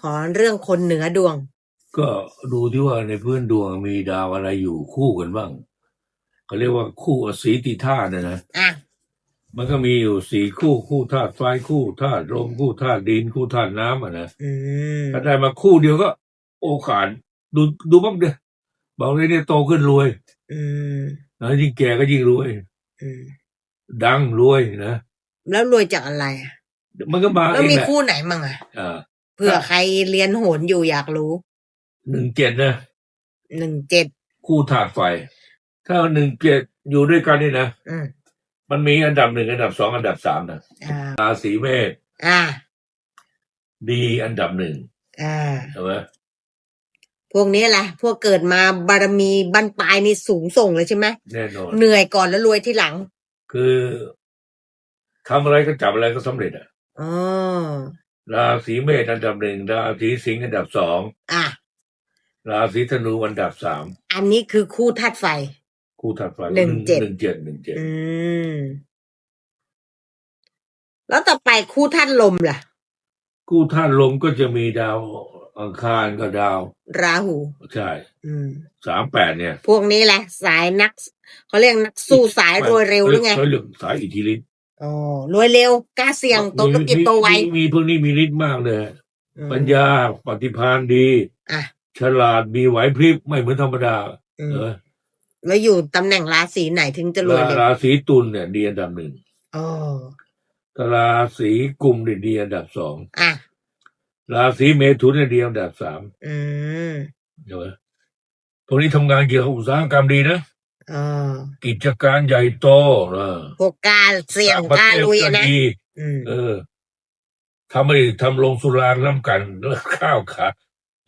ขอเรื่องคนเหนือดวง ก็ดูที่ว่าในพื้นดวงมีดาวอะไรอยู่คู่กันบ้างเขาเรียกว่าคู่อสีติธาตุนะนะอะมันก็มีอยู่สี่คู่คู่ธาตุไฟคู่ธาตุลมคู่ธาตุดินคู่ธาตุน้ำอะนะอืมถ้าได้มาคู่เดียวก็ โอกาสดูดูบ้างเดียบอกเลยเนี่ยโตขึ้นรวย อืมนะยิ่งแก่ก็ยิ่งรวย อืมดังรวยนะแล้วรวยจากอะไรอะมันก็มาแล้วเองมีแหละคู่ไหนมั่งอะอ่า เผื่อใครเรียนโหนอยู่อยากรู้ หนึ่งเจ็ดนะ หนึ่งเจ็ดคู่ธาตุไฟ ถ้าหนึ่งเจ็ดอยู่ด้วยกันนี่นะ อืมมันมีอันดับหนึ่งอันดับสองอันดับสามนะอ่าราศีเมษอ่า ดีอันดับหนึ่งอ่า ใช่ไหมพวกนี้แหละ พวกเกิดมาบารมีบั้นปลายนี่สูงส่งเลยใช่ไหมแน่นอน เหนื่อยก่อนแล้วรวยที่หลังคือทำอะไรก็จับอะไรก็สำเร็จอะอ๋อ ราศีเมษอันดับหนึ่งราศีสิงห์อันดับสองอะ ราศีธนูอันดับสามอันนี้คือคู่ธาตุไฟ คู่ถัดไปหนึ่งเจ็ด หนึ่งเจ็ดหนึ่งเจ็ดอืม แล้วต่อไปคู่ธาตุลมล่ะ คู่ธาตุลมก็จะมีดาวอังคารก็ดาว ราหู ใช่อืม สามแปดเนี่ยพวกนี้แหละ สายนักเขาเรียกนักสู้สายรวยเร็วหรือไง เขาเรียกสายอิทธิฤทธิ์ อ๋อรวยเร็วกล้าเสี่ยงโตตุกิจโตไว มีมีพวกนี้มีฤทธิ์มากเลย อืมปัญญาปฏิภาณดี อะฉลาดมีไหวพริบไม่เหมือนธรรมดาอืมเออแล้วอยู่ตำแหน่งราศีไหนถึงจะรวยราเร็วราศีตุลเนี่ยดีอันดับหนึ่งอ๋อถ้าราศีกุมเนี่ยดีอันดับสองอะราศีเมถุนเนี่ยดีอันดับสามอืมใช่ไหมพวกนี้ทำงานเกี่ยวกับอุตสาหกรรมดีนะ อ๋อกิจการใหญ่โตนะพวกกล้าเสี่ยงประกล้าเทศลุยอะนะดีอืมเออทำไม่ทำโรงสุราน้ำกันแล้วข้าวขาย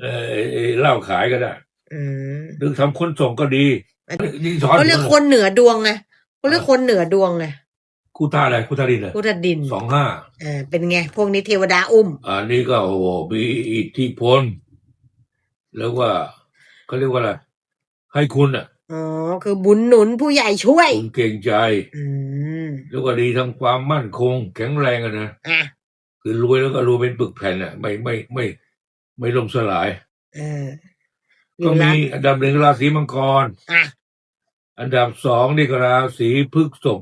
เออเอ่อเหล้าขายก็ได้อืมหรือทำขนส่งก็ดีนี่สอนเขาเรียกคนเหนือดวงไงเขาเรียกคนเหนือดวงไงคู่ท่าอะไรคู่ท่าดินเลยพุทธดินสองห้าเออเป็นไง พวกนี้เทวดาอุ้มอันนี้ก็โอ้โหมีอิทธิพลแล้วว่าเขาเรียกว่าอะไรให้คุณอะ อ๋อ คือบุญหนุนผู้ใหญ่ช่วย คุณเก่งใจ อืมแล้วก็ดีทั้งความมั่นคง แข็งแรงอะนะ อะคือรวยแล้วก็รวยเป็นปึกแผ่นอะไม่ไม่ไม่ไม่ล่มสลาย เอออก็ยู่แล้มีวอันดับหนึ่งราศีมังกร อะอันดับสองนี่ก็ราศีพฤษภ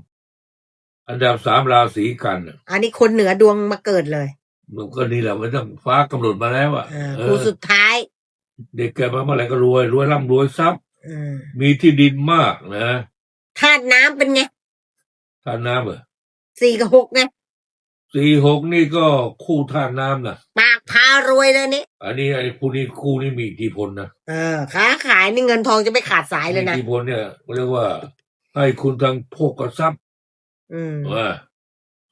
อันดับสามราศีกันน่ะอันนี้คนเหนือดวงมาเกิดเลยมันก็นี่แหละมันต้องฟ้ากำหนดมาแล้วอะอ่าเอคู่อสุดท้าย เด็กเกิดมาเมื่อไหร่ก็รวยรวยร่ำรวยทรัพย์อื มมีที่ดินมากนะธาตุน้ำเป็นไงท่าน้ำเหรอสี่กับหกไงสี่หกนี่ก็คู่ท่าน้ำนะปากพารวยเลยนี่อันนี้ไอ้คู่นี้คู่นี้มีอิทธิพลนะเออค้าขายนี่เงินทองจะไม่ขาดสายเลยอินะทธิพลเนี่ยเรียกว่า ให้คุณทางโภกทรัพย์อืมว่า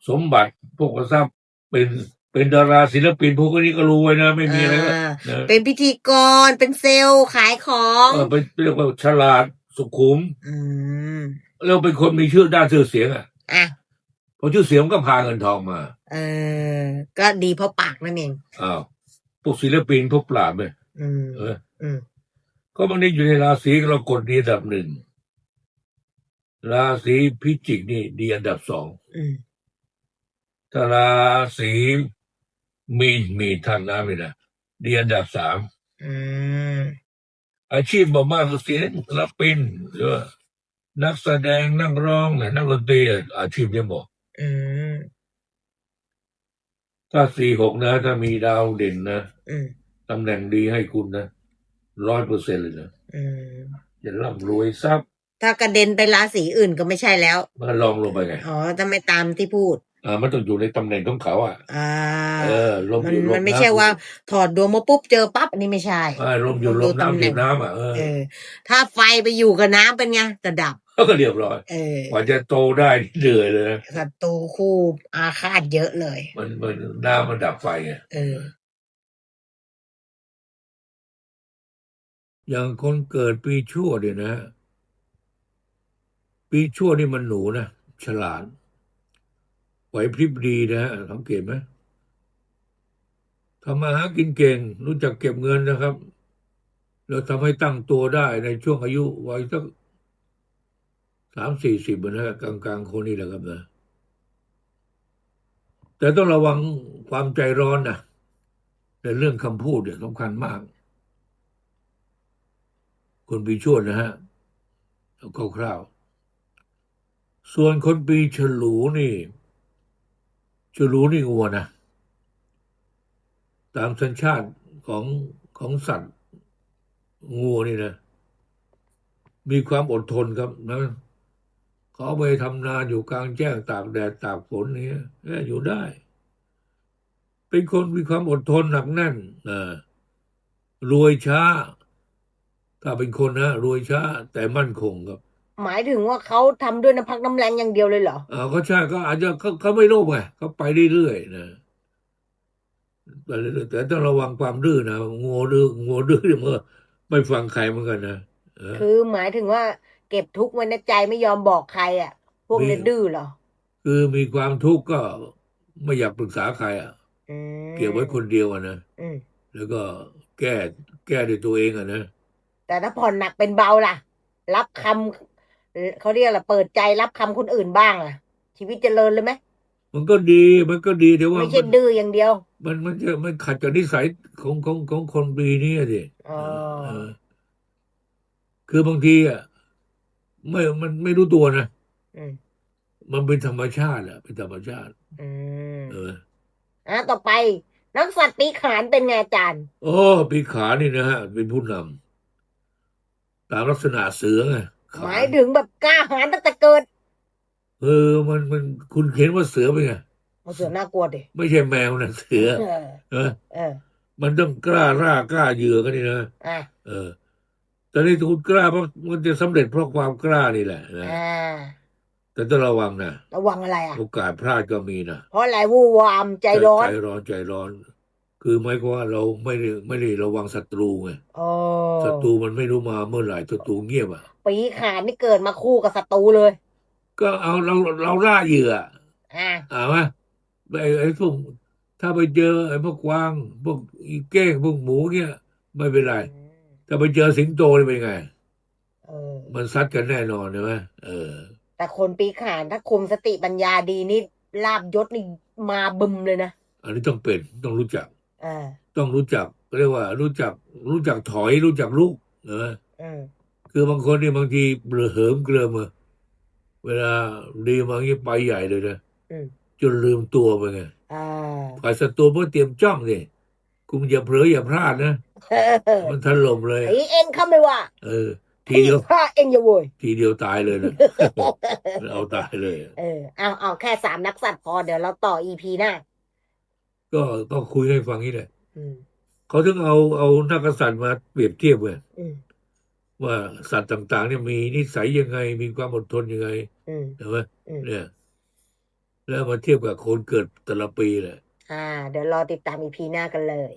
สมบัติโภกทรัพย์เป็น เป็นดาราศิลปินพวกนี้ก็รวยนะ ไม่มีอะไรก็อ่านะเป็นพิธีกรเป็นเซลล์ขายของเออเป็นเรียกว่าฉลาดสุขุม อืมแล้วเป็นคนมีชื่อด้านชื่อเสียงอะอะพอชื่อเสียงมันก็พาเงินทองมา เออ ก็ดีเพราะปากนั่นเองอ้าวพวกศิลปินพวกปราบเนี่ยอืมเออ อืมก็บางทีอยู่ในราศีเรากดดีอันดับหนึ่งราศีพิจิกนี่ดีอันดับสองอืมถ้าราศี มีนมีนทางน้ำนี่นะดีอันดับสามอืมอาชีพบ่มากคือศิลปินหรือว่านักแสดงนักร้องเนี่ยนักดนตรีอะอาชีพเนี่ยบอกอืมถ้าสี่หกนะ ถ้ามีดาวเด่นนะอืมตำแหน่งดีให้คุณนะร้อยเปอร์เซ็นเลยนะอืมจะร่ำรวยทรัพย์ถ้ากระเด็นไปราศีอื่นก็ไม่ใช่แล้วมันลองลงไปไง อ๋อถ้าไม่ตามที่พูด อ่ามันต้องอยู่ในตำแหน่งของเขาอะอ่าเออลมมันอยู่ลมันไม่ำใช่ว่า ถอดดวงมาปุ๊บเจอปั๊บอันนี้ไม่ใช่อ่าลมอยู่ลดูมตำน้ำแหน่องยู่น้ำอะเออเออ ถ้าไฟไปอยู่กับน้ำเป็นไงจะดับก็เรียบร้อยเออกว่าจะโตได้เหนื่อยเลยนะศัตรูคู่อาฆาตเยอะเลย มันมันน้ำมันดับไฟไงเออ อย่างคนเกิดปีชั่วเนี่ยนะ ปีชั่วนี่มันหนูนะฉลาด ไหวพริบดีนะฮะสังเกตไหมทำมาหากินเก่ง รู้จักเก็บเงินนะครับแล้วทำให้ตั้งตัวได้ในช่วงอายุวัยสักสามสี่สิบนะฮะกลางกลางๆคนนี่แหละครับนะแต่ต้องระวังความใจร้อนนะในแต่เรื่องคำพูดเนี่ยสำคัญมาก คนปีชวดนะฮะเอาคร่าวๆส่วนคนปีฉลูนี่ ฉลูนี่งัวนะตามสัญชาติของของสัตว์งัวนี่นะ มีความอดทนครับนะเขาไปทำนาอยู่กลางแจ้งตากแดดตากฝนเนี้ยอยู่ได้ เป็นคนมีความอดทนหนักแน่นรวยช้า ถ้าเป็นคนนะรวยช้าแต่มั่นคงครับ หมายถึงว่าเขาทำด้วยน้ำพักน้ำแรงอย่างเดียวเลยเหรออ่าเขาใช่ก็อาจจะเขาเขาไม่โลภไงเขาไปเรื่อยๆนะไปเรื่อยๆแต่ต้องระวังความดื้อนะงัวดื้องัวดื้อเนี่ยมันก็ไม่ฟังใครเหมือนกันนะเออคือหมายถึงว่า เก็บทุกข์ไว้ในใจไม่ยอมบอกใครอะ พวกมีนี้ดื้อเหรอคือมีความทุกข์ก็ไม่อยากปรึกษาใครอะอืมเก็บไว้คนเดียวอะนะอืมแล้วก็แก้แก้ด้วยตัวเองอะนะแต่ถ้าผ่อนหนักเป็นเบาล่ะ รับคำ เอ่อเขาเรียกอะไรเปิดใจรับคำคนอื่นบ้างอะ ชีวิตเจริญเลยไหมมันก็ดีมันก็ดีแต่ว่าไม่ใช่มันดื้ออย่างเดียว มันมันจะมันขัดกับนิสัยของของของคนปีนี้อะสิอ๋อเออคือบางทีอะไม่มันไม่รู้ตัวนะอืมมันเป็นธรรมชาติอะเป็นธรรมชาติอืมเอออะต่อไปนักสัตว์ปีขานเป็นไงอาจารย์โอ้ปีขานี่นะฮะเป็นผู้นำตามลักษณะเสือไงข หมายถึงแบบกล้าหาญตั้งแต่เกิด เออ มันมันคุณเห็นว่าเสือเป็นไงเอาเสือน่ากลัวดิไม่ใช่แมวนะเสือเออเออเออมันต้องกล้าร่ากล้าเหยื่อกันนี่นะอะเออแต่นี่คุณกล้าเพราะมันจะสำเร็จเพราะความกล้านี่แหละนะอ่าแต่ต้องระวังนะระวังอะไรอะโอกาสพลาดก็มีนะเพราะอะไรวู่วามใจร้อนใจร้อนใจร้อน คือหมายความว่าเราไม่ได้ไม่ได้ระวังศัตรูไงโอ้ศัตรูมันไม่รู้มาเมื่อไหร่ศัตรูเงียบอะ ปีขานนี่เกิดมาคู่กับศัตรูเลย ก็เอาเราเราล่าเหยื่ออ่าอ่าไหมไอ้ไอ้พวกถ้าไปเจอไอ้พวกกวางพวกอีเก้งพวกหมูเงี้ยไม่เป็นไรถ้าไปเจอสิงโตนี่เป็นไงเออมันซัดกันแน่นอนใช่ไหมเออ แต่คนปีขานถ้าคุมสติปัญญาดีนี่ลาบยศนี่มาบึมเลยนะ อันนี้ต้องเป็นต้องรู้จักอ่า ต้องรู้จักเรียกว่า รู้จัก รู้จักถอยรู้จักลุกเอออืมคือบางคนนี่บางทีเบลอเหิมเกลิมอะเวลาดีมาอย่างนี้ไปใหญ่เลยนะอืมจนลืมตัวไปไงอ่าฝ่ายศัตรูมันเตรียมจ้องสิคุณอย่าเผลออย่าพลาดนะมันถล่มเลยไอเอ็งเขาไม่ว่า เออ ทีเดียวพระเอ็งอย่าโวยทีเดียวตายเลยนะเอาตายเลย เออเอาเอาแค่สามนักสัตว์พอเดี๋ยวเราต่ออีพีหน้า ก็ก็คุยให้ฟังนี่แหละอืมเขาถึงเอาเอานักกษัตริย์มาเปรียบเทียบไงอืมว่าสัตว์ต่าง ๆ เนี่ยมีนิสัยยังไง มีความอดทนยังไงอืมเห็นไหมอืมเนี่ย แล้วมาเทียบกับคนเกิดแต่ละปีแหละอ่า เดี๋ยวรอติดตามอีพีหน้ากันเลย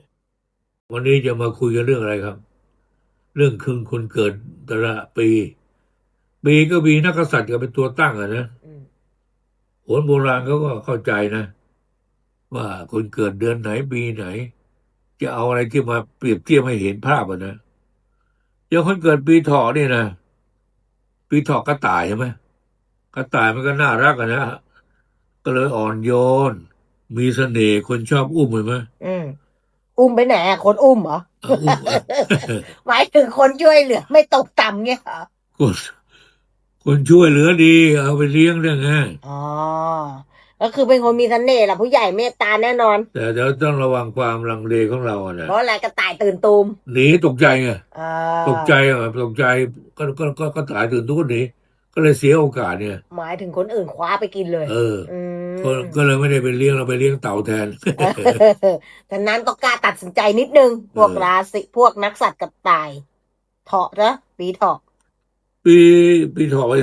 วันนี้จะมาคุยกันเรื่องอะไรครับ เรื่องคืนคนเกิดแต่ละปี ปีก็มีนักกษัตริย์ก็เป็นตัวตั้งอะนะอืมโหนโบราณเขาก็เข้าใจนะ ว่าคนเกิดเดือนไหนปีไหน จะเอาอะไรที่มาเปรียบเทียบให้เห็นภาพอะนะอย่างคนเกิดปีเถาะนี่นะปีเถาะกระต่ายใช่ไหมกระต่ายมันก็น่ารักอะนะก็เลยอ่อนโยน มีเสน่ห์คนชอบอุ้มเห็นไหมอืมอุ้มไปไหนอะคนอุ้มเหรอเอาอุ้มหมายถึงคนช่วยเหลือ ไม่ตกต่ำเงี้ยเหรอคนคนช่วยเหลือดี เอาไปเลี้ยงเรื่องง่ายอ๋อ ก็คือเป็นคนมีเสน่ห์แหละผู้ใหญ่เมตตาแน่นอน แต่เดี๋ยวต้องระวังความลังเลของเราอะนะเพราะอะไรกระต่ายตื่นตูมหนีตกใจไงอ่าตกใจอะตกใจก็ก็ก็ก็ตายตื่นทุกคนหนีก็เลยเสียโอกาสเนี่ย หมายถึงคนอื่นคว้าไปกินเลยเอออืมก็ก็เลยไม่ได้ไปเลี้ยงเราไปเลี้ยงเต่าแทนฉะนั้นต้องกล้าตัดสินใจนิดนึง พวกเออราศีพวกนักสัตว์กับตายเถาะนะปีเถาะปีปีถอย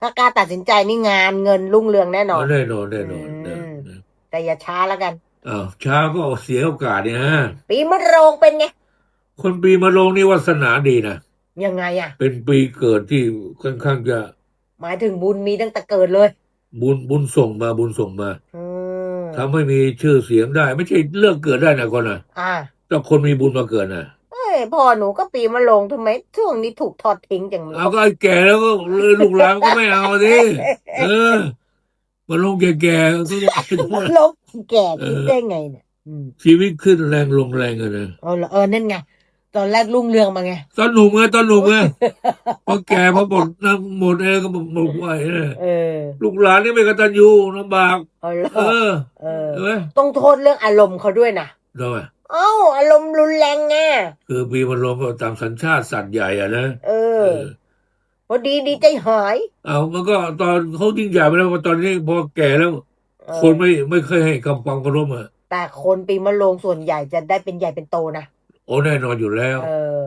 ถ้ากล้าตัดสินใจนี่งานเงินรุ่งเรืองแน่นอนแน่นอนแน่นอนอืมแน่นอนแต่อย่าช้าแล้วกันอ้าวช้าก็เสียโอกาสเนี่ยฮะปีมะโรงเป็นไงคนปีมะโรงนี่วาสนาดีนะยังไงอะเป็นปีเกิดที่ค่อนข้างจะ หมายถึงบุญมีตั้งแต่เกิดเลย บุญบุญส่งมาบุญส่งมาอืมทำให้มีชื่อเสียงได้ ไม่ใช่เลือกเกิดได้นะคนน่ะอ่าต้องคนมีบุญมาเกิดน่ะเอ้ย พ่อหนูก็ปีมะโรงทำไม ช่วงนี้ถูกทอดทิ้งจังเลยเอาก็ไอ้แก่แล้วก็ลูกหลานก็ไม่เอาดิเออมาลงแก่ๆก็ต้องลบแก่คิดได้ไงเนี่ยอืมชีวิตขึ้นแรงลงแรงอะนะเอาเหรอเออนั่นไงตอนแรกรุ่งเรืองมาไงตอนหนุ่มไงตอนหนุ่มไงพอแก่พอหมดนะหมดเองก็หมดไหวนะเออลูกหลานนี่ไม่กตัญญูลำบากเอาเหรอเออเออเห็นไหมต้องโทษเรื่องอารมณ์เขาด้วยนะทำไม เอ้าอารมณ์รุนแรงไงคือมีมันลงตามสัญชาติสัตว์ใหญ่อะนะเอเอออพอดีดีใจหายเอามันก็ตอนเขายิ่งใหญ่ไปแล้วตอนนี้พอแก่แล้วเออคนไม่ไม่เคยให้คำความเคารพอะแต่คนปีมะโรงส่วนใหญ่จะได้เป็นใหญ่เป็นโตนะโอ้แน่นอนอยู่แล้ว เออ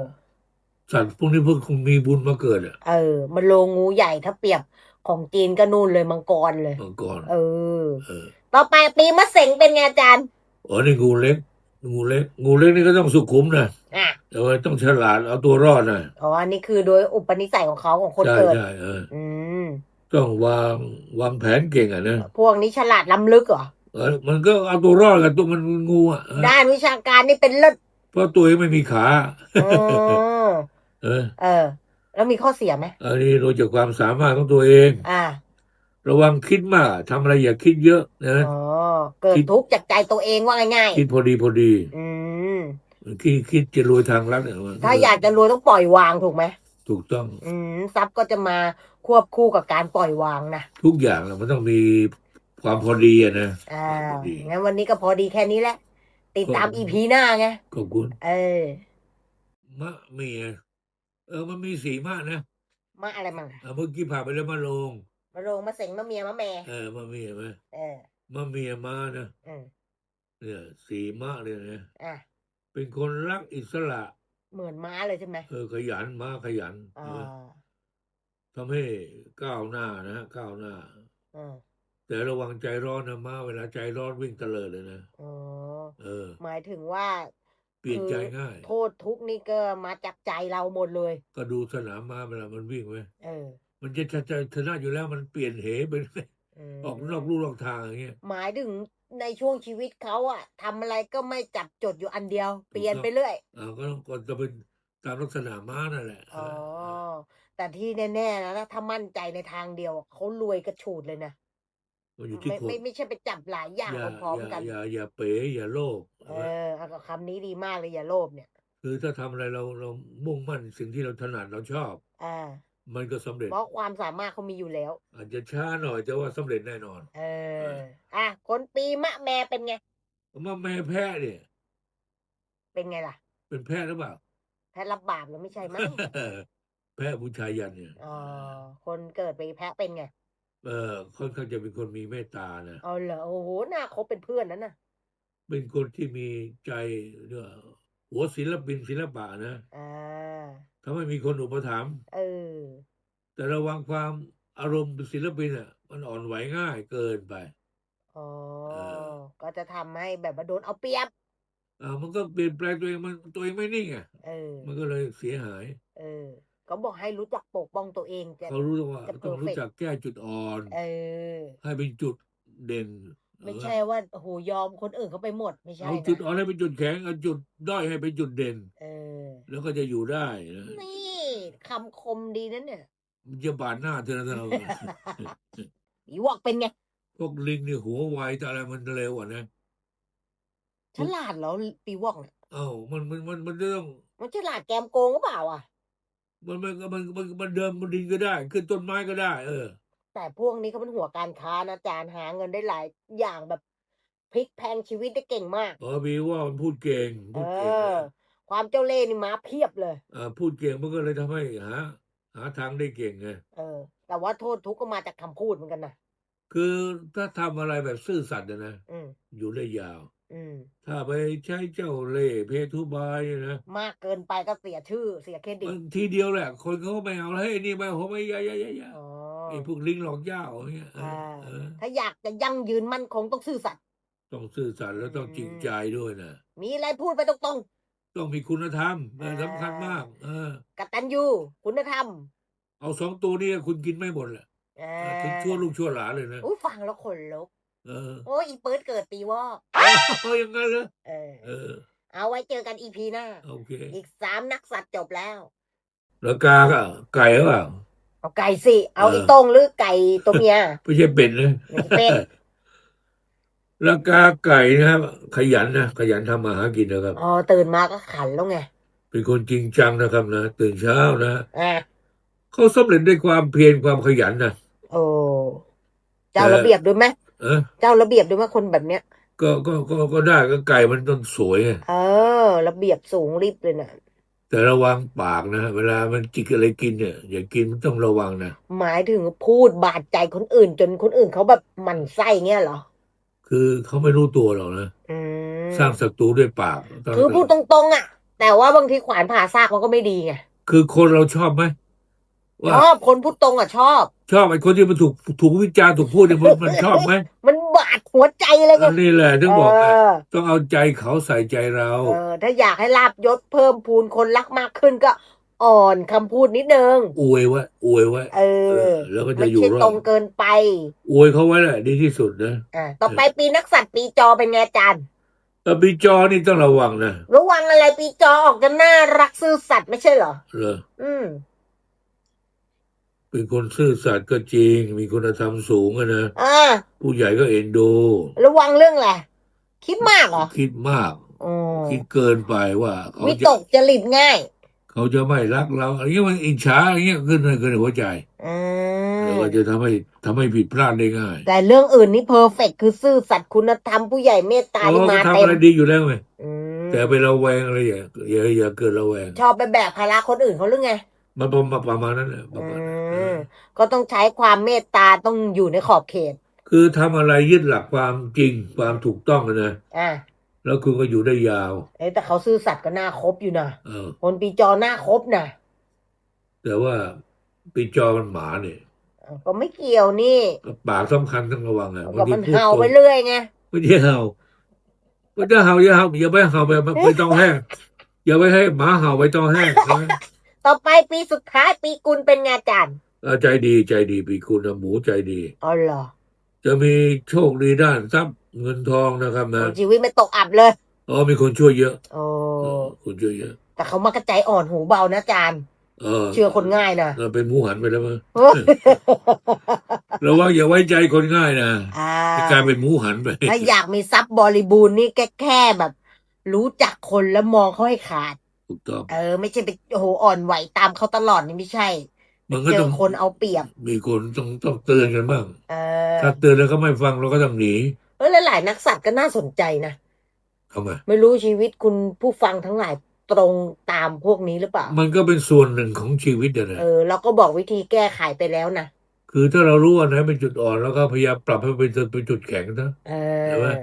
สัตว์พวกนี้เพิ่งคงมีบุญมาเกิดอะเออมะโรงงูใหญ่ถ้าเปรียบของจีนก็นู่นเลยมังกรเลยเมื่อก่อนเออเออ ต่อไปปีมะเสงเป็นไงอาจารย์อ๋อนี่งูเล็ก งูเล็กงูเล็กนี่ก็ต้องสุขุมนะอะแต่ว่าต้องฉลาดเอาตัวรอดนะอ๋ออันนี้คือโดยอุปนิสัยของเขาของคนใช่เกิด ใช่เอออืม ต้องวางวางแผนเก่งอะนะพวกนี้ฉลาดล้ำลึกเหรอ เออมันก็เอาตัวรอดกับตัวมันงูอะเออด้านวิชาการนี่เป็นเลิศเพราะตัวเองไม่มีขาอ๋อเออเออ แล้วมีข้อเสียไหมอันนี้รู้จักความสามารถของตัวเอง อ่า ระวังคิดมากทำอะไรอย่าคิดเยอะนะอ๋อเกิดคิดทุกข์จากใจตัวเองว่าง่ายคิดพอดีพอดีๆอืมคิดคิดจะรวยทางลัดเนี่ยมันถ้าอยากจะรวยต้องปล่อยวางถูกไหมถูกต้อง อืมทรัพย์ก็จะมาควบคู่กับการปล่อยวางนะทุกอย่างน่ะมันต้องมีความพอดีอะนะอ่าพอดีงั้นวันนี้ก็พอดีแค่นี้แหละ ติดตามก็อีพีหน้าไงขอบคุณเออมะเมียเออมันมีสีมะนะมาอะไรมั่งอะเมื่อกี้ผ่านไปแล้วมะโรง มาโรงมาเสงมาเมียมาแม่เออมะเมียไหมเออมะเมียมานะอืมเนี่ยสีมะเลยนะอะเป็นคนรักอิสระ เหมือนม้าเลยใช่ไหมเออขยันมาขยันอ่เออาทำให้ก้าวหน้านะก้าวหน้าอืมแต่ระวังใจร้อนนะมาเวลาใจร้อนวิ่งเตลิดเลยนะอ๋อเออ หมายถึงว่าเปลี่ยนใจง่าย โทษทุกข์นี่ก็มาจากใจเราหมดเลย ก็ดูสนามม้าเวลามันวิ่งไว้เออ มันจะจะจะชนะอยู่แล้วมันเปลี่ยนเหไปมออกนอกลู่นอกทางอย่างเงี้ยหมายถึงในช่วงชีวิตเขาอะทำอะไรก็ไม่จับจดอยู่อันเดียว เปลี่ยนไปเรื่อยอ่าก็ต้องก็จะเป็นตามลักษณะม้านั่นแหละอ๋อแต่ที่แน่ๆนะถ้ามั่นใจในทางเดียวอะเขารวยกระฉูดเลยนะมันอยู่ที่ไม่คนไม่ไม่ใช่ไปจับหลายอย่างอย่าพร้อมอย่าๆกัน อย่าอย่าเป๋อย่าโลภเออเอากับคำนี้ดีมากเลยอย่าโลภเนี่ย คือถ้าทำอะไรเราเรามุ่งมั่นสิ่งที่เราถนัดเราชอบอ่า มันก็สำเร็จ เพราะความสามารถเขามีอยู่แล้ว อาจจะช้าหน่อยแต่ว่าสำเร็จแน่นอน เออ อะคนปีมะแม่เป็นไงมาแม่แพะเนี่ย เป็นไงล่ะ เป็นแพะหรือเปล่า แพะรับบาปหรือไม่ใช่มั้งแพะบูชายันเนี่ยอ๋อคนเกิดไปแพะเป็นไง เออค่อนข้างจะเป็นคนมีเมตตานะเอาเหรอโอ้โหหน้าคบเป็นเพื่อนนั้นน่ะ เป็นคนที่มีใจเนี่ยหัวศิลปินศิลปะนะอ่า ถ้าไม่มีคนอุปถัมภ์เออ แต่ระวังความอารมณ์ศิลปินอะ มันอ่อนไหวง่ายเกินไป อ๋อเออก็จะทำให้แบบว่าโดนเอาเปรียบ อ่ามันก็เปลี่ยนแปลงตัวเองมันตัวเองไม่นิ่งอะ เออ มันก็เลยเสียหาย เออ ก็บอกให้รู้จักปกป้องตัวเองจะ เขารู้ว่าจะต้องรู้ perfect จักแก้จุดอ่อน เออ ให้เป็นจุดเด่น ไม่ใช่ว่าโอ้โหยอมคนอื่นเขาไปหมดไม่ใช่เอาจุดนะอ่อนให้เป็นจุดแข็งเอาจุดด้อยให้เป็นจุดเด่น เออ แล้วก็จะอยู่ได้นะนี่คำคมดีนั่นเนี่ยมันจะบาดหน้าเธอนะเธออีวอกเป็นไง พวกลิงนี่หัวไวแต่อะไรมันเร็วอะนะฉลาดเหรอปีวอกเนี่ยเอ้ามันมันมันมันต้อง มันฉลาดแกมโกงหรือเปล่าอะ มันมันมันมันมันเดินบนดินก็ได้ ขึ้นต้นไม้ก็ได้ เออ แต่พวกนี้เขาเป็นหัวการค้านะอาจารย์หาเงินได้หลายอย่างแบบพลิกแพลงชีวิตได้เก่งมาก เออมีว่ามันพูดเก่งเอพูดเก่งอความเจ้าเล่ห์นี่มาเพียบเลยอ่าพูดเก่งมันก็เลยทำให้หาหาทางได้เก่งไงเออ แต่ว่าโทษทุกข์ก็มาจากคำพูดเหมือนกันนะคือถ้าทำอะไรแบบซื่อสัตย์อะนะอืมอยู่ได้ยาวอืมถ้าไปใช้เจ้าเล่ห์เพทุบายเนี่ยนะมากเกินไปก็เสียชื่อเสียเครดิตมันทีเดียวแหละ คนเขาก็ไม่เอาแล้วเฮ้ยนี่มาผมไม่ยายายายาอ๋อ ไอ้พวกลิงหลอกเจ้าอย่างเงี้ยเอออ่าเออถ้าอยากจะยั่งยืนมั่นคงต้องซื่อสัตย์ต้องซื่อสัตย์แล้วต้องจริงใจด้วยนะมีอะไรพูดไปตรงต้องมีคุณธรรมเอออ่าสำคัญมาก เออๆกตัญญูคุณธรรม เอาสองตัวนี้คุณกินไม่หมดแหละอ่าถึงชั่วลูกชั่วหลานเลยนะอุ้ยฟังแล้วขนลุกเออโอ้ยอีเปิดเกิดปีวอกเอาอย่างนั้นเลยเออเออ เอาไว้เจอกันอีพีหน้าโอเคอีกสามนักสัตว์จบแล้ว แล้วกาก็ไก่หรือเปล่า เอาไก่สิ เอาเอออีโต้งหรือไก่ตัวเมียไม่ใช่เป็ดนะไม่ใช่เป็ดราคาไก่นะครับขยันนะขยันทำมาหากินนะครับอ๋อตื่นมาก็ขันแล้วไงเป็นคนจริงจังนะครับนะตื่นเช้านะอะเขาสำเร็จด้วยความเพียรความขยันนะโอ้เจ้าระเบียบด้วยไหมเออเจ้าระเบียบด้วยไหมคนแบบเนี้ย ก็ก็ก็ก็ได้ก็ไก่มันต้องสวยไงเออ ระเบียบสูงรีบเลยนะ แต่ระวังปากนะเวลามันจิกอะไรกินเนี่ยอย่ากินมันต้องระวังนะหมายถึงพูดบาดใจคนอื่น จนคนอื่นเขาแบบหมั่นไส้เงี้ยเหรอ คือเขาไม่รู้ตัวหรอกนะอืมสร้างศัตรูด้วยปากต้องคือพูดตรงๆอะ แต่ว่าบางทีขวานผ่าซากมันก็ไม่ดีไงคือคนเราชอบไหมว่าชอบคนพูดตรงอะชอบ ชอบไอ้คนที่มันถูกถูกวิจารณ์ถูกพูดเนี่ยมันมันชอบไหมมัน บาดหัวใจเลยไง อันนี้แหละถึงบอกเอไงอต้องเอาใจเขาใส่ใจเรา เออถ้าอยากให้ลาบยศเพิ่มพูนคนรักมากขึ้นก็อ่อนคำพูดนิดนึง อวยไว้อวยไว้เอเอออแล้วก็จะไม่อยู่ใช่รอตรดงเกินไป อวยเขาไว้แหละดีที่สุดนะอ่าต่อไปปีนักสัตว์ปีจอเป็นไงอาจารย์ แต่ปีจอนี่ต้องระวังนะระวังอะไรปีจอออกจะน่ารักซื่อสัตย์ไม่ใช่เหรอ เหรออืม เป็นคนซื่อสัตย์ก็จริง มีคุณธรรมสูงอะนะอ่าผู้ใหญ่ก็เอ็นดู ระวังเรื่องอะไรคิดมากเหรอคิดมากอ๋อคิดเกินไปว่าเขาวิจะตกจริตง่ายเขาจะไม่รักเราอะไรเงี้ยมันอิจฉาอะไรเงี้ยขึ้นในขึ้นในหัวใจอืแล้วมก็จะทำให้ทำให้ผิดพลาดได้ง่ายแต่เรื่องอื่นนี่เพอร์เฟกคือซื่อสัตย์คุณธรรมผู้ใหญ่เมตตาเขานี่มาทำเต็มอะไรดีอยู่แล้วไงอืมแต่ไประแวงอะไรอย่าอย่าอย่าเกิดระแวง ชอบไปแบกภาระคนอื่นเขาหรือไง มันประมาณประมาณนั้นแหละประอืมาณนั้นมก็ต้องใช้ความเมตตาต้องอยู่ในขอบเขต คือทำอะไรยึดหลักความจริงความถูกต้องอะนะอ่าแล้วคุณก็อยู่ได้ยาว เอ้ยแต่เขาซื่อสัตย์ก็น่าคบอยู่นะเออ คนปีจอน่าคบนะแต่ว่าปีจอมันหมาเนี่ยก็ไม่เกี่ยวนี่ปากสำคัญต้องระวังอะก็มันพูดเห่าตรงไปเรื่อยไงไม่ใช่เห่าไม่ใช่เห่าอย่าเห่าอย่าไปเห่าไปไปต้องแห้งอย่าไปให้หมาเห่าไปต้องแห้งนะ ต่อไปปีสุดท้ายปีกุลเป็นไงอาจารย์เออใจดีใจดีปีคุณนะหมูใจดีอ๋อเหรอจะมีโชคดีด้านทรัพย์เงินทองนะครับนะชีวิตไม่ตกอับเลยอ๋อมีคนช่วยเยอะโอ้เออคนช่วยเยอะ แต่เขามากระใจอ่อนหูเบานะอาจารย์เออเชื่อคนง่ายนะเออเป็นหมูหันไปแล้วมั้งระวังอย่าไว้ใจคนง่ายนะอ่าจะกลายเป็นหมูหันไปถ้าอยากมีทรัพย์บริบูรณ์นี่แค่แค่แบบ รู้จักคนแล้วมองเขาให้ขาด ถูกต้อง เออ ไม่ใช่ไปโอ้โหอ่อนไหวตามเขาตลอดนี่ไม่ใช่มันก็เจต้อองคนเอาเปรียบ มีคนต้องต้องเตือนกันบ้างเออถ้าเตือนแล้วก็ไม่ฟังเราก็ต้องหนีเออหลายๆนักสัตว์ก็น่าสนใจนะทำไมไม่รู้ชีวิตคุณผู้ฟังทั้งหลายตรงตามพวกนี้หรือเปล่ามันก็เป็นส่วนหนึ่งของชีวิตอะนะเออเราก็บอกวิธีแก้ไขไปแล้วนะคือถ้าเรารู้ว่าไหนเป็นจุดอ่อนแล้วก็พยายามปรับให้เป็นจุดเป็นจุดแข็งนะ เอเห็นไหมอ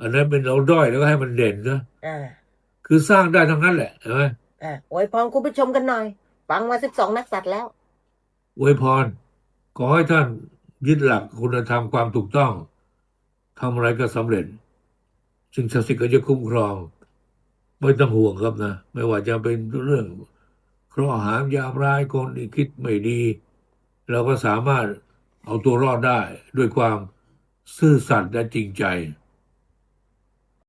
อันนั้นเป็นเราด้อยแล้วก็ให้มันเด่นนะ อ่า คือสร้างได้ทั้งนั้นแหละเห็นไหมอ่าอวยพรคุณผู้ชมกันหน่อย ฟังมาสิบสองนักสัตว์แล้วอวยพรขอให้ท่านยึดหลักคุณธรรมความถูกต้องทำอะไรก็สำเร็จสิ่งศักดิ์สิทธิ์ก็จะคุ้มครอง ไม่ต้องห่วงครับนะ ไม่ว่าจะเป็นเรื่องเคราะห์หามยามร้ายคนที่คิดไม่ดี เราก็สามารถเอาตัวรอดได้ด้วยความซื่อสัตย์และจริงใจอ